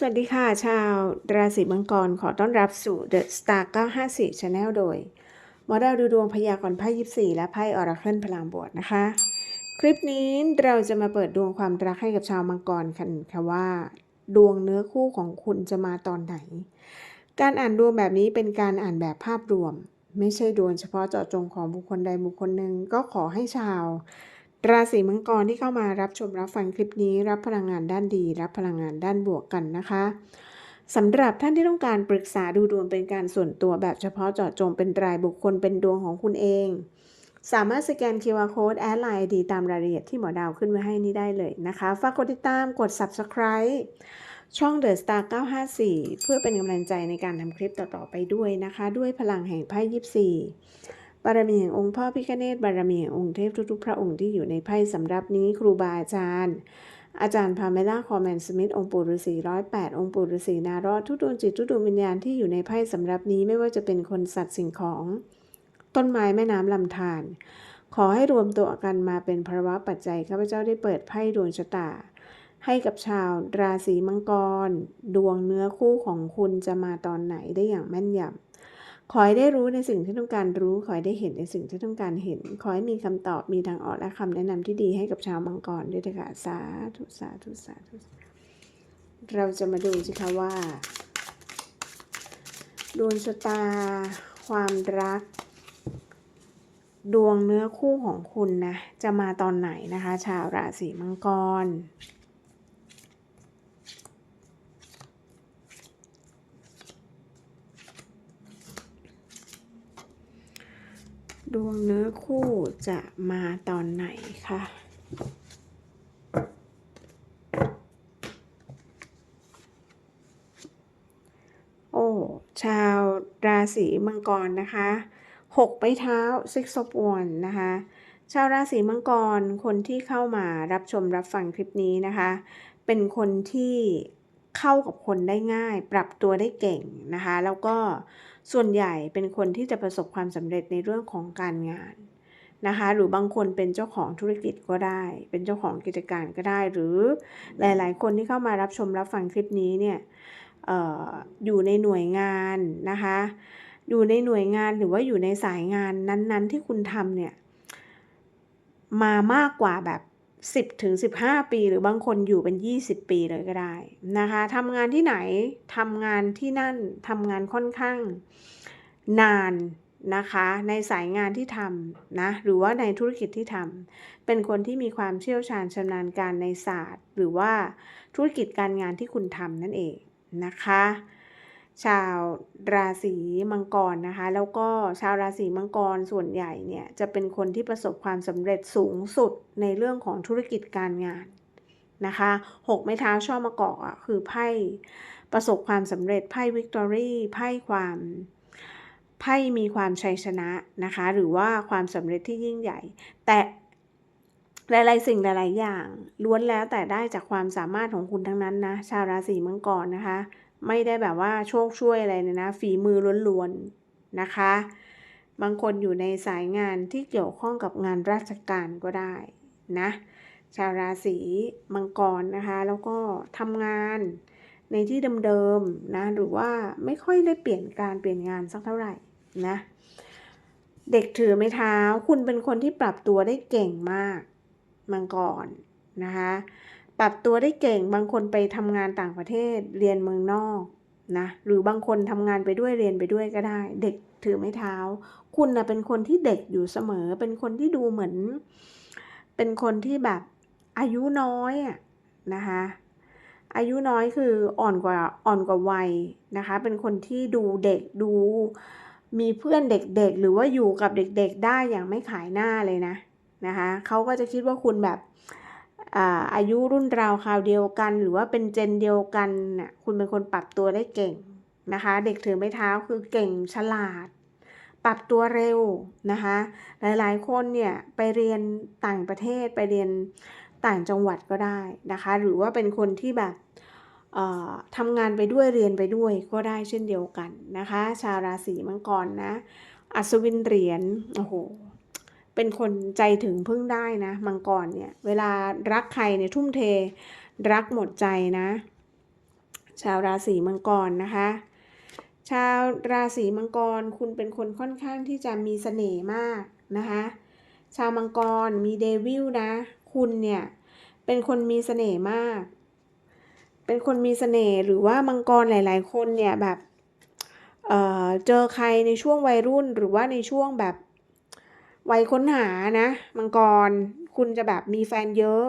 สวัสดีค่ะ ชาวราศีมังกรขอต้อนรับสู่ The Star 954 Channel โดยมอดาดูดวงพยากรณ์ไพ่24และไพ่ออราเคิลพลังบวกนะคะ คลิปนี้เราจะมาเปิดดวงความรักให้กับชาวมังกรกันค่ะว่า ดวงเนื้อคู่ของคุณจะมาตอนไหน การอ่านดวงแบบนี้เป็นการอ่านแบบภาพรวม ไม่ใช่ดวงเฉพาะเจาะจงของบุคคลใดบุคคลหนึ่งก็ขอให้ชาว ราศีมังกรที่เข้ามารับชมรับฟังคลิปนี้ รับพลังงานด้านดี รับพลังงานด้านบวกกันนะคะสำหรับท่านที่ต้องการปรึกษาดูดวงเป็นการส่วนตัวแบบเฉพาะเจาะจงเป็นรายบุคคลเป็นดวงของคุณเอง สามารถสแกน QR Code แอดไลน์ดีตามรายละเอียดที่หมอดาวขึ้นไว้ให้นี้ได้เลยนะคะ ฝากกดติดตามกด Subscribe ช่อง The Star 954 เพื่อเป็นกำลังใจในการทำคลิปต่อ ๆ ไปด้วยนะคะ ด้วยพลังแห่งไพ่24 บารมีแห่งองค์พ่อพิฆเนศบารมีแห่งองค์เทพทุกๆ พระองค์ที่อยู่ในไพ่สำรับนี้ครูบาอาจารย์ อาจารย์พาเมล่าคอมแมนสมิธองค์ปู่ฤาษีร้อยแปดองค์ปู่ฤาษีนารอดทุกดวงจิตทุกดวงวิญญาณที่อยู่ในไพ่สำรับนี้ไม่ว่าจะเป็นคนสัตว์สิ่งของ ต้นไม้แม่น้ำลำธารขอให้รวมตัวกันมาเป็นภาวะปัจจัยข้าพเจ้าได้เปิดไพ่ดวงชะตา ให้กับชาวราศีมังกร ดวงเนื้อคู่ของคุณจะมาตอนไหนได้อย่างแม่นยำ ขอให้ได้รู้ในสิ่งที่ต้องการรู้ ขอให้ได้เห็นในสิ่งที่ต้องการเห็น ขอให้มีคำตอบ มีทางออกและคำแนะนำที่ดีให้กับชาวมังกรด้วยเถอะค่ะสาธุสาธุสาธุ เราจะมาดูสิคะว่า ดวงชะตา ความรัก ดวงเนื้อคู่ของคุณนะ จะมาตอนไหนนะคะ ชาวราศีมังกร ดวงเนื้อคู่จะมาตอนไหนคะโอ้ ชาวราศีมังกรนะคะหกไปเท้า six of wands นะคะ ชาวราศีมังกรคนที่เข้ามารับชมรับฟังคลิปนี้นะคะ เป็นคนที่ เข้ากับคนได้ง่าย ปรับตัวได้เก่งนะคะ แล้วก็ส่วนใหญ่เป็นคนที่จะประสบความสำเร็จในเรื่องของการงานนะคะ หรือบางคนเป็นเจ้าของธุรกิจก็ได้ เป็นเจ้าของกิจการก็ได้ หรือหลาย ๆ คนที่เข้ามารับชมรับฟังคลิปนี้เนี่ยอออยู่ในหน่วยงานนะคะ อยู่ในหน่วยงานหรือว่าอยู่ในสายงานนั้น ๆ ที่คุณทำเนี่ยมามากกว่าแบบ 10ถึง15 ปี หรือบางคนอยู่เป็น 20 ปีเลยก็ได้นะคะทำงานที่ไหนทำงานที่นั่นทำงานค่อนข้าง นานนะคะในสายงานที่ทำนะหรือว่าในธุรกิจที่ทำเป็นคนที่มีความเชี่ยวชาญชำนาญการในศาสตร์ หรือว่าธุรกิจการงานที่คุณทำนั่นเองนะคะ ชาวราศีมังกรนะคะ แล้วก็ชาวราศีมังกรส่วนใหญ่เนี่ยจะเป็นคนที่ประสบความสำเร็จสูงสุดในเรื่องของธุรกิจการงานนะคะหกไม้เท้าช่อมะกอกอะคือไพ่ประสบความสำเร็จไพ่วิกตอรี่ไพ่ความไพ่มีความชัยชนะนะคะ หรือว่าความสำเร็จที่ยิ่งใหญ่ แต่หลายๆสิ่งหลายๆอย่างล้วนแล้วแต่ได้จากความสามารถของคุณทั้งนั้นนะชาวราศีมังกรนะคะ ไม่ได้แบบว่าโชคช่วยอะไรเลยนะ ฝีมือล้วนๆนะคะ บางคนอยู่ในสายงานที่เกี่ยวข้องกับงานราชการก็ได้นะ ชาวราศีมังกรนะคะ แล้วก็ทำงานในที่เดิมๆนะ หรือว่าไม่ค่อยได้เปลี่ยนการเปลี่ยนงานสักเท่าไหร่นะ เด็กถือไม้เท้า คุณเป็นคนที่ปรับตัวได้เก่งมากมังกรนะคะ ปรับตัวได้เก่งบางคนไปทำงานต่างประเทศเรียนเมืองนอกนะหรือบางคนทำงานไปด้วยเรียนไปด้วยก็ได้ เด็กถือไม้เท้า คุณนะเป็นคนที่เด็กอยู่เสมอ เป็นคนที่ดูเหมือน เป็นคนที่แบบอายุน้อยอะนะคะอายุน้อยคืออ่อนกว่าอ่อนกว่าวัยนะคะ เป็นคนที่ดูเด็กดู มีเพื่อนเด็กๆ หรือว่าอยู่กับเด็กๆ ได้อย่างไม่ขายหน้าเลยนะนะคะเขาก็จะคิดว่าคุณแบบ อายุรุ่นราวคราวเดียวกัน หรือว่าเป็นเจนเดียวกันน่ะคุณเป็นคนปรับตัวได้เก่งนะคะ เด็กถือไม้เท้าคือเก่งฉลาด ปรับตัวเร็วนะคะ หลายๆคนเนี่ยไปเรียนต่างประเทศไปเรียนต่างจังหวัดก็ได้นะคะ หรือว่าเป็นคนที่แบบทำงานไปด้วยเรียนไปด้วยก็ได้เช่นเดียวกันนะคะ ชาวราศีมังกรนะ อัศวินเหรียญโอ้โห เป็นคนใจถึงพึ่งได้นะ มังกรเนี่ย เวลารักใครเนี่ยทุ่มเท รักหมดใจนะ ชาวราศีมังกรนะคะ ชาวราศีมังกรคุณเป็นคนค่อนข้างที่จะมีเสน่ห์มากนะคะ ชาวมังกรมีเดวิลนะ คุณเนี่ยเป็นคนมีเสน่ห์มาก เป็นคนมีเสน่ห์หรือว่ามังกรหลาย ๆ คนเนี่ยแบบเออเจอใครในช่วงวัยรุ่นหรือว่าในช่วงแบบ วัยค้นหานะมังกรคุณจะแบบมีแฟนเยอะ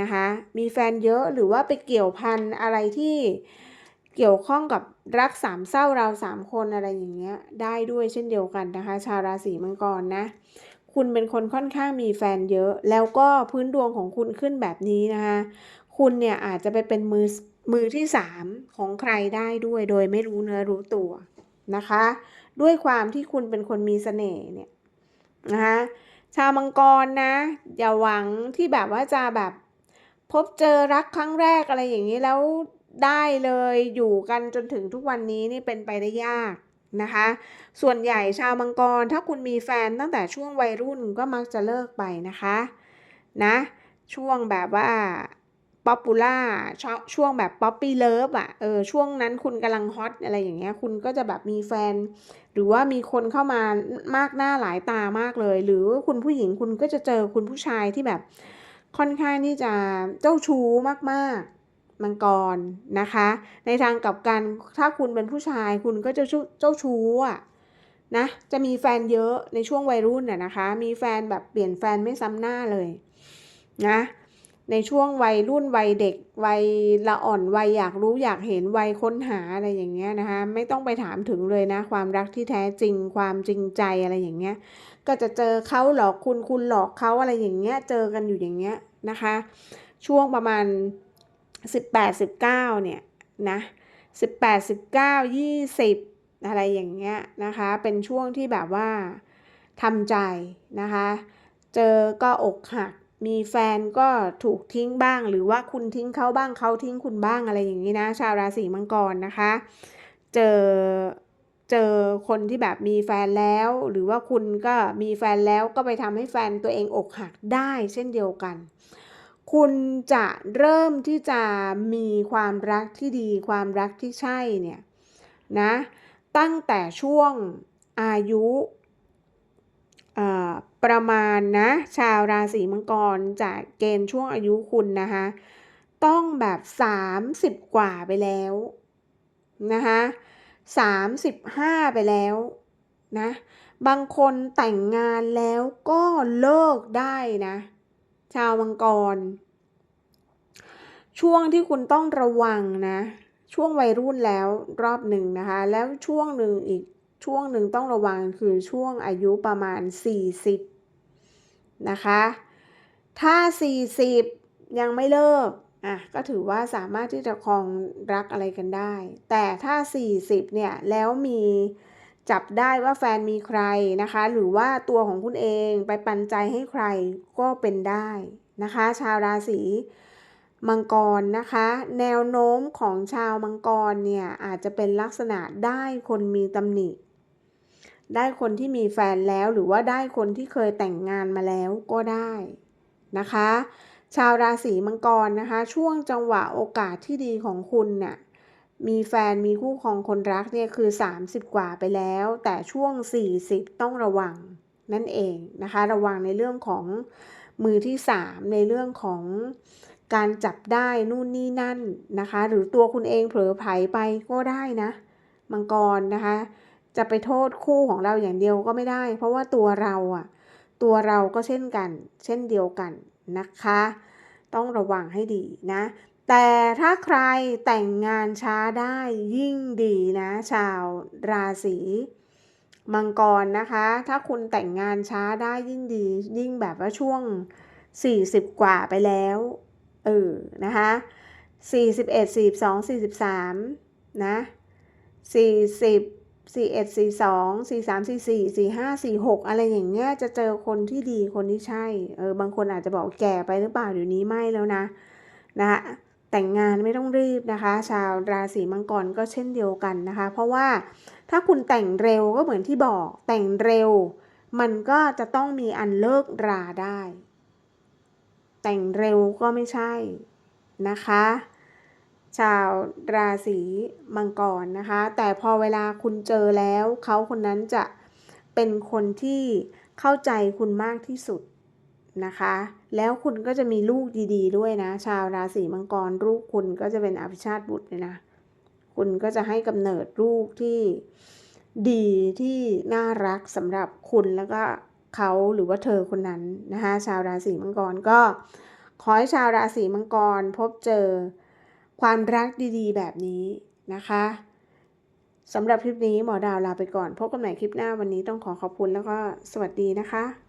นะคะ มีแฟนเยอะหรือว่าไปเกี่ยวพันอะไรที่เกี่ยวข้องกับรักสามเศร้าเราสามคนอะไรอย่างเงี้ยได้ด้วยเช่นเดียวกันนะคะ ชาวราศีมังกรนะ คุณเป็นคนค่อนข้างมีแฟนเยอะ แล้วก็พื้นดวงของคุณขึ้นแบบนี้นะคะ คุณเนี่ยอาจจะไปเป็นมือมือที่สามของใครได้ด้วย โดยไม่รู้เนื้อรู้ตัวนะคะ ด้วยความที่คุณเป็นคนมีเสน่ห์เนี่ย นะคะชาวมังกรนะ อย่าหวังที่แบบว่าจะแบบ พบเจอรักครั้งแรกอะไรอย่างนี้แล้วได้เลยอยู่กันจนถึงทุกวันนี้นี่เป็นไปได้ยากนะคะ ส่วนใหญ่ชาวมังกรถ้าคุณมีแฟนตั้งแต่ช่วงวัยรุ่นก็มักจะเลิกไปนะคะ นะ ช่วงแบบว่า ป๊อปปูล่าช่วงแบบป๊อปปี้เลิฟอะเออช่วงนั้นคุณกำลังฮอตอะไรอย่างเงี้ยคุณก็จะแบบมีแฟน หรือว่ามีคนเข้ามามากหน้าหลายตามากเลย หรือคุณผู้หญิงคุณก็จะเจอคุณผู้ชายที่แบบค่อนข้างที่จะเจ้าชู้มากๆมังกรนะคะ ในทางกลับกันถ้าคุณเป็นผู้ชายคุณก็จะเจ้าชู้อะนะจะมีแฟนเยอะในช่วงวัยรุ่นน่ะนะคะ มีแฟนแบบเปลี่ยนแฟนไม่ซ้ำหน้าเลยนะ ในช่วงวัยรุ่นวัยเด็กวัยละอ่อนวัยอยากรู้อยากเห็นวัยค้นหาอะไรอย่างเงี้ยนะคะไม่ต้องไปถามถึงเลยนะ ความรักที่แท้จริงความจริงใจอะไรอย่างเงี้ยก็จะเจอเขาหลอกคุณคุณหลอกเขาอะไรอย่างเงี้ยเจอกันอยู่อย่างเงี้ยนะคะ ช่วงประมาณ 18 19เนี่ยนะ18 19 20 อะไรอย่างเงี้ยนะคะ เป็นช่วงที่แบบว่าทำใจนะคะ เจอก็อกหัก มีแฟนก็ถูกทิ้งบ้าง หรือว่าคุณทิ้งเขาบ้างเขาทิ้งคุณบ้างอะไรอย่างนี้นะ ชาวราศีมังกรนะคะ เจอเจอคนที่แบบมีแฟนแล้ว หรือว่าคุณก็มีแฟนแล้วก็ไปทำให้แฟนตัวเองอกหักได้เช่นเดียวกัน คุณจะเริ่มที่จะมีความรักที่ดีความรักที่ใช่เนี่ยนะตั้งแต่ช่วงอายุ ประมาณนะ ชาวราศีมังกรจากเกณฑ์ช่วงอายุคุณนะคะ ต้องแบบ 30 กว่าไปแล้วนะคะ35ไปแล้วนะ บางคนแต่งงานแล้วก็เลิกได้นะ ชาวมังกร ช่วงที่คุณต้องระวังนะ ช่วงวัยรุ่นแล้วรอบหนึ่งนะคะ แล้วช่วงหนึ่งอีก ช่วงหนึ่งต้องระวังคือช่วงอายุประมาณ 40 นะคะ ถ้า 40 ยังไม่เลิกอะก็ถือว่าสามารถที่จะครองรักอะไรกันได้ แต่ถ้า 40 เนี่ย แล้วมีจับได้ว่าแฟนมีใครนะคะ หรือว่าตัวของคุณเองไปปันใจให้ใครก็เป็นได้นะคะ ชาวราศีมังกรนะคะ แนวโน้มของชาวมังกรเนี่ย อาจจะเป็นลักษณะได้คนมีตำหนิ ได้คนที่มีแฟนแล้วหรือว่าได้คนที่เคยแต่งงานมาแล้วก็ได้นะคะ ชาวราศีมังกรนะคะ ช่วงจังหวะโอกาสที่ดีของคุณเนี่ยมีแฟนมีคู่ครองคนรักเนี่ยคือ 30 กว่าไปแล้ว แต่ช่วง 40 ต้องระวังนั่นเองนะคะ ระวังในเรื่องของมือที่ 3 ในเรื่องของการจับได้นู่นนี่นั่นนะคะ หรือตัวคุณเองเผลอไผลไปก็ได้นะ มังกรนะคะ จะไปโทษคู่ของเราอย่างเดียวก็ไม่ได้ เพราะว่าตัวเราอะ ตัวเราก็เช่นกัน เช่นเดียวกันนะคะ ต้องระวังให้ดีนะ แต่ถ้าใครแต่งงานช้าได้ยิ่งดีนะ ชาวราศีมังกรนะคะ ถ้าคุณแต่งงานช้าได้ยิ่งดี ยิ่งแบบว่าช่วง 40 กว่าไปแล้ว เออ นะคะ41 42 43 นะ 40 สี่เอ็ดสี่สองสี่สามสี่สี่สี่ห้าสี่หกอะไรอย่างเงี้ยจะเจอคนที่ดีคนที่ใช่เออบางคนอาจจะบอกแก่ไปหรือเปล่าเดี๋ยวนี้ไม่แล้วนะนะคะแต่งงานไม่ต้องรีบนะคะ ชาวราศีมังกรก็เช่นเดียวกันนะคะ เพราะว่าถ้าคุณแต่งเร็วก็เหมือนที่บอก แต่งเร็ว มันก็จะต้องมีอันเลิกราได้ แต่งเร็วก็ไม่ใช่นะคะ ชาวราศีมังกรนะคะ แต่พอเวลาคุณเจอแล้วเขาคนนั้นจะเป็นคนที่เข้าใจคุณมากที่สุดนะคะ แล้วคุณก็จะมีลูกดีๆด้วยนะ ชาวราศีมังกรลูกคุณก็จะเป็นอภิชาติบุตรเลยนะ คุณก็จะให้กำเนิดลูกที่ดีที่น่ารักสำหรับคุณแล้วก็เขาหรือว่าเธอคนนั้นนะคะ ชาวราศีมังกรก็ขอให้ชาวราศีมังกรพบเจอ ความรักดีๆ แบบนี้นะคะสำหรับคลิปนี้หมอดาวลาไปก่อน พบกันใหม่คลิปหน้าวันนี้ต้องขอขอบคุณแล้วก็สวัสดีนะคะ